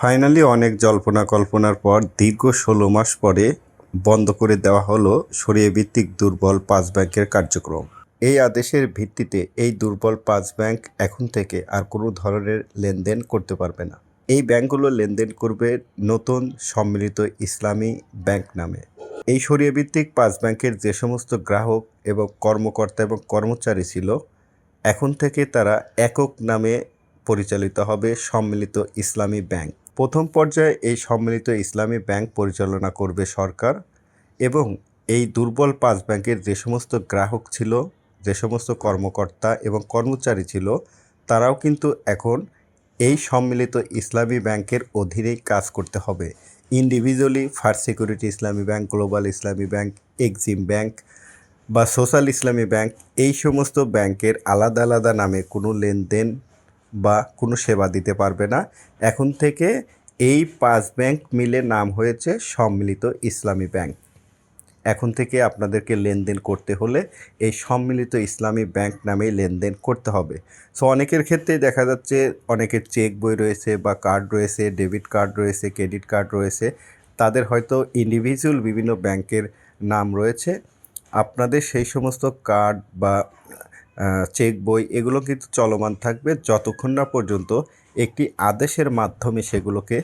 Finally অনেক জল্পনা কল্পনার পর দীর্ঘ ষোলো মাস পরে বন্ধ করে দেওয়া হলো সরিয়ে ভিত্তিক দুর্বল পাঁচ ব্যাংকের কার্যক্রম। এই আদেশের ভিত্তিতে এই দুর্বল পাঁচ ব্যাংক এখন থেকে আর কোনো ধরনের লেনদেন করতে পারবে না। এই ব্যাংকগুলো লেনদেন করবে নতুন সম্মিলিত ইসলামী ব্যাংক নামে। এই সরিয়ে ভিত্তিক পাঁচ ব্যাংকের যে সমস্ত গ্রাহক এবং কর্মকর্তা এবং কর্মচারী ছিল, এখন থেকে তারা একক নামে পরিচালিত হবে সম্মিলিত ইসলামী ব্যাংক। প্রথম পর্যায়ে এই সম্মিলিত ইসলামী ব্যাংক পরিচালনা করবে সরকার এবং এই দুর্বল পাঁচ ব্যাংকের যে সমস্ত গ্রাহক ছিল, যে সমস্ত কর্মকর্তা এবং কর্মচারী ছিল, তারাও কিন্তু এখন এই সম্মিলিত ইসলামী ব্যাংকের অধীনেই কাজ করতে হবে। Individually first security Islami bank global Islami bank Exim bank বা সোশ্যাল ইসলামী ব্যাংক এই সমস্ত ব্যাংকের আলাদা আলাদা নামে কোনো লেনদেন বা কোনো সেবা দিতে পারবে না। এখন থেকে এই পাঁচ ব্যাংক মিলে নাম হয়েছে সম্মিলিত ইসলামী ব্যাংক। এখন থেকে আপনাদেরকে লেনদেন করতে হলে এই সম্মিলিত ইসলামী ব্যাংক নামেই লেনদেন করতে হবে। সো অনেকের ক্ষেত্রেই দেখা যাচ্ছে অনেকের চেক বই রয়েছে বা কার্ড রয়েছে, ডেবিট কার্ড রয়েছে, ক্রেডিট কার্ড রয়েছে। তাদের হয়তো ইন্ডিভিজুয়াল বিভিন্ন ব্যাংকের নাম রয়েছে। আপনাদের সেই সমস্ত কার্ড বা চেক বই এগুলো কিন্তু চলমান থাকবে যতক্ষণ না পর্যন্ত একটি আদেশের মাধ্যমে সেগুলোকে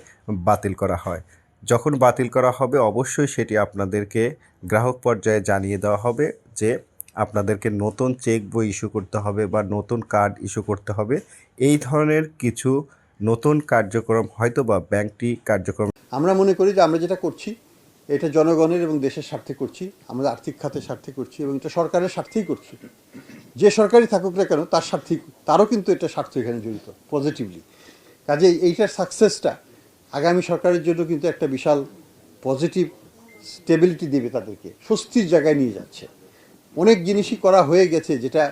বাতিল করা হয়। যখন বাতিল করা হবে অবশ্যই সেটি আপনাদেরকে গ্রাহক পর্যায়ে জানিয়ে দেওয়া হবে যে আপনাদেরকে নতুন চেক বই ইস্যু করতে হবে বা নতুন কার্ড ইস্যু করতে হবে। এই ধরনের কিছু নতুন কার্যক্রম হয়তো বা ব্যাংকটি কার্যক্রম আমরা মনে করি যে আমরা যেটা করছি এটা জনগণের এবং দেশের স্বার্থে করছি, আমরা আর্থিক খাতে স্বার্থে করছি এবং এটা সরকারের স্বার্থেই করছি। যে সরকারই থাকুক না কেন, তার স্বার্থেই তারও কিন্তু এটা স্বার্থ এখানে জড়িত পজিটিভলি কাজে এইটার সাকসেসটা আগামী সরকারের জন্য কিন্তু একটা বিশাল পজিটিভ স্টেবিলিটি দেবে তাদেরকে, স্বস্তির জায়গায় নিয়ে যাচ্ছে। অনেক জিনিসই করা হয়ে গেছে যেটা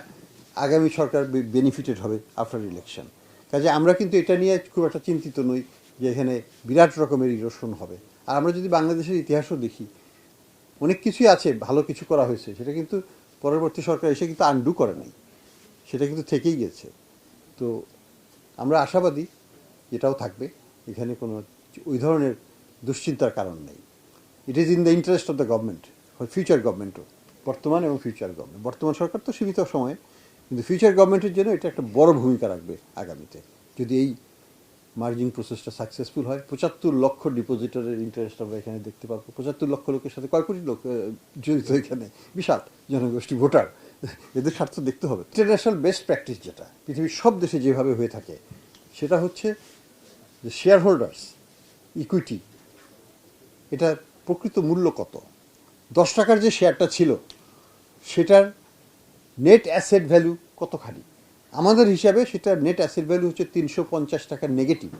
আগামী সরকার বেনিফিটেড হবে আফটার ইলেকশন কাজে আমরা কিন্তু এটা নিয়ে খুব একটা চিন্তিত নই যে এখানে বিরাট রকমের ইরোশন হবে। আর আমরা যদি বাংলাদেশের ইতিহাসও দেখি, অনেক কিছুই আছে, ভালো কিছু করা হয়েছে, সেটা কিন্তু পরবর্তী সরকার এসে কিন্তু আন্ডু করে নাই। সেটা কিন্তু থেকেই গেছে। তো আমরা আশাবাদী এটাও থাকবে, এখানে কোনো ওই ধরনের দুশ্চিন্তার কারণ নেই। It is in the interest of the government future গভর্নমেন্টও বর্তমান এবং ফিউচার গভর্নমেন্ট বর্তমান সরকার তো সীমিত সময়ে, কিন্তু ফিউচার গভর্নমেন্টের জন্য এটা একটা বড় ভূমিকা রাখবে আগামীতে। যদি এই মার্জিং প্রসেসটা সাকসেসফুল হয়। পঁচাত্তর লক্ষ ডিপোজিটরের ইন্টারেস্ট আমরা এখানে দেখতে পাবো। পঁচাত্তর লক্ষ লোকের সাথে কয় কোটি লোক জড়িত এখানে। বিশাল জনগোষ্ঠী, ভোটার। এদের স্বার্থ দেখতে হবে। ইন্টারন্যাশনাল বেস্ট প্র্যাকটিস যেটা, পৃথিবীর সব দেশে যেভাবে হয়ে থাকে, সেটা হচ্ছে যে শেয়ার হোল্ডার্স ইকুইটি এটার প্রকৃত মূল্য কত? দশ টাকার যে শেয়ারটা ছিল, সেটার নেট অ্যাসেট ভ্যালু কতখানি? আমাদের হিসাবে সেটা নেট অ্যাসেট ভ্যালু হচ্ছে তিনশো পঞ্চাশ টাকার নেগেটিভ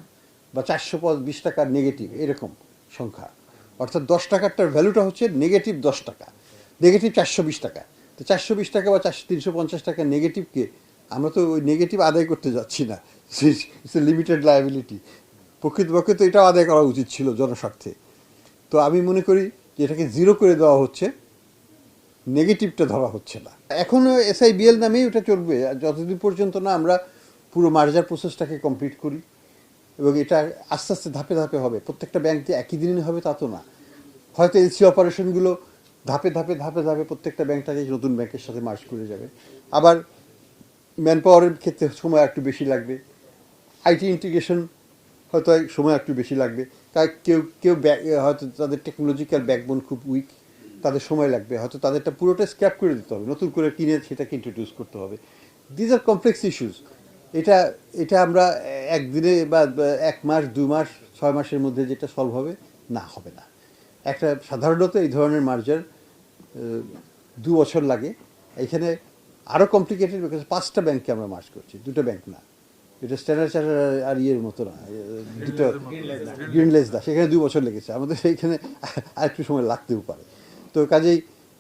বা চারশো বিশ টাকার নেগেটিভ এরকম সংখ্যা। অর্থাৎ দশ টাকারটার ভ্যালুটা হচ্ছে নেগেটিভ দশ টাকা নেগেটিভ চারশো বিশ টাকা। তো চারশো বিশ টাকা বা চারশো তিনশো পঞ্চাশ টাকা নেগেটিভকে আমরা তো ওই নেগেটিভ আদায় করতে যাচ্ছি না ইটস এ লিমিটেড লায়াবিলিটি প্রকৃতপক্ষে তো এটাও আদায় করা উচিত ছিল জনস্বার্থে। তো আমি মনে করি যে এটাকে জিরো করে দেওয়া হচ্ছে। নেগেটিভটা ধরা হচ্ছে না। এখনও এসআইবিএল নামেই ওটা চলবে। যতদিন পর্যন্ত না আমরা পুরো মার্জার প্রসেসটাকে কমপ্লিট করি, এবং এটা আস্তে আস্তে ধাপে ধাপে হবে। প্রত্যেকটা ব্যাংক একই দিনে হবে তা তো না। হয়তো এলসি অপারেশনগুলো ধাপে ধাপে ধাপে ধাপে প্রত্যেকটা ব্যাংকটাকে নতুন ব্যাংকের সাথে মার্চ করে যাবে। আবার ম্যান পাওয়ারের ক্ষেত্রে সময় একটু বেশি লাগবে। আইটি ইন্টিগ্রেশন হয়তো সময় একটু বেশি লাগবে। তাই কেউ কেউ হয়তো তাদের টেকনোলজিক্যাল ব্যাকবোন খুব উইক। তাদের সময় লাগবে। হয়তো তাদেরটা পুরোটা স্ক্র্যাপ করে দিতে হবে। নতুন করে কিনে সেটাকে ইন্ট্রোডিউস করতে হবে। দিজ আর কমপ্লেক্স ইস্যুস এটা এটা আমরা একদিনে বা এক মাস দু মাস ছয় মাসের মধ্যে যেটা সলভ হবে না হবে না। একটা সাধারণত এই ধরনের মার্জার দু বছর লাগে। এখানে আরও কমপ্লিকেটেড বিকজ পাঁচটা ব্যাংকে আমরা মার্চ করছি। দুটো ব্যাংক না। এটা স্ট্যান্ডার্ড চার্টার আর ইয়ের মতো না। দুটো গ্রিনলেস দা সেখানে দুই বছর লেগেছে। আমাদের সেইখানে আরেকটু সময় লাগতেও পারে। তো কাজেই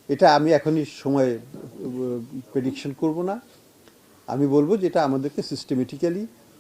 এটা আমি এখনই সময় প্রেডিকশন করব না। আমি বলব যে এটা আমাদেরকে সিস্টেমেটিক্যালি